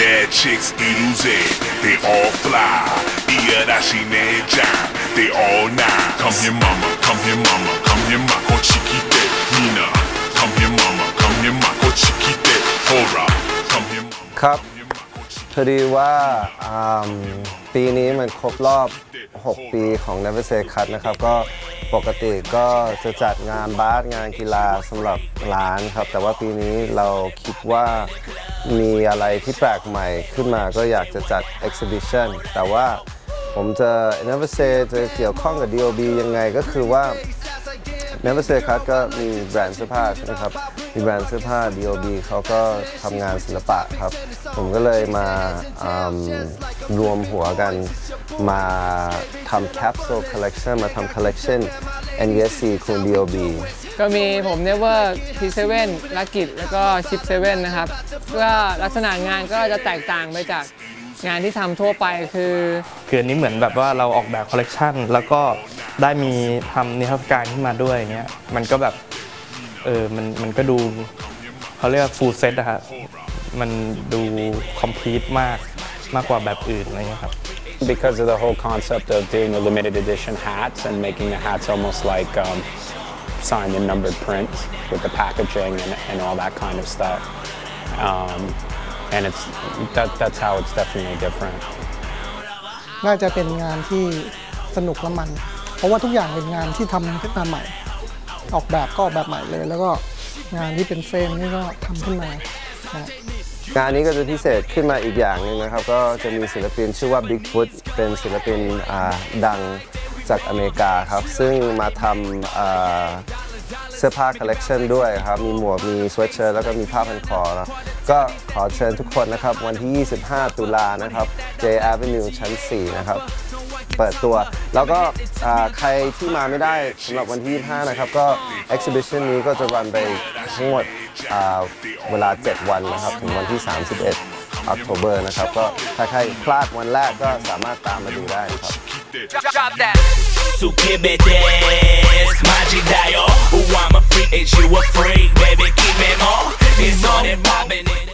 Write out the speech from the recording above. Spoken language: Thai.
Bad chicks eatles it, they all fly. Iyadashi Nejan, they all nice. Come here, mama, come here, mama, come here, mako chikite. Nina, come here, mama, come here, mako chikite. Hora, come here, mama. ครับพอดีว่าอ่าปีนี้มันครบรอบ 6 ปีของ Never Say Cut นะครับ ก็ปกติก็จะจัดงานบาสงานกีฬาสำหรับร้านครับ แต่ว่าปีนี้เราคิดว่า มีอะไรที่แปลกใหม่ขึ้นมาก็อยากจะจัด exhibition แต่ว่าผมจะ Never Say จะเกี่ยวข้องกับ DOB ยังไงก็คือว่า Never Say Cut ก็มีแบรนด์เสื้อผ้าใช่ไหมครับ มีแบรนด์เสื้อผ้า DOB เขาก็ทำงานศิลปะครับ ผมก็เลยมารวมหัวกันมาทำ capsule collection มาทำ collection NSC คูณ DOB ก็มีผมเนเวอร์ทีเซเว่นลักกิจแล้วก็ชิปเซเว่นนะครับก็ลักษณะงานก็จะแตกต่างไปจาก งานที่ทำทั่วไปคือคืออันนี้เหมือนแบบว่าเราออกแบบคอลเลกชันแล้วก็ได้มีทำนิทรรศการขึ้นมาด้วยอย่างเงี้ยมันก็แบบเออมันมันก็ดูเขาเรียกฟูลเซตอะครับมันดูคอมพลีทมากมากกว่าแบบอื่นอะไรเงี้ยครับ because of the whole concept of doing the limited edition hats and making the hats almost like um, signed and numbered prints with the packaging and, and all that kind of stuff. Um, and it's that, that's how it's definitely different. น่าจะเป็นงานที่สนุกและมัน เพราะว่าทุกอย่างเป็นงานที่ทำขึ้นมาใหม่ ออกแบบก็ออกแบบใหม่เลย แล้วก็งานที่เป็นเฟรมนี่ก็ทำขึ้นมานะงานนี้ก็จะพิเศษขึ้นมาอีกอย่างหนึงนะครับ ก็จะมีศิลปินชื่อว่า Bigfoot เป็นศิลปินอ่าดังจากอเมริกาครับ ซึ่งมาทำอ่า เสื้อผ้าคอลเลกชันด้วยครับ มีหมวก มีสเวตเชิ้ตแล้วก็มีผ้าพันคอนะก็ขอเชิญทุกคนนะครับ วันที่ 25 ตุลานะครับ J Avenue ชั้น 4 นะครับ เปิดตัว แล้วก็ใครที่มาไม่ได้สำหรับวันที่ 25 นะครับ ก็ exhibition นี้ก็จะรันไปทั้งหมดเวลา 7 วันนะครับ ถึงวันที่ 31 October นะครับ ก็ถ้าใครพลาดวันแรกก็สามารถตามมาดูได้ครับ drop that. Suki badass, my Jidayo. I'm a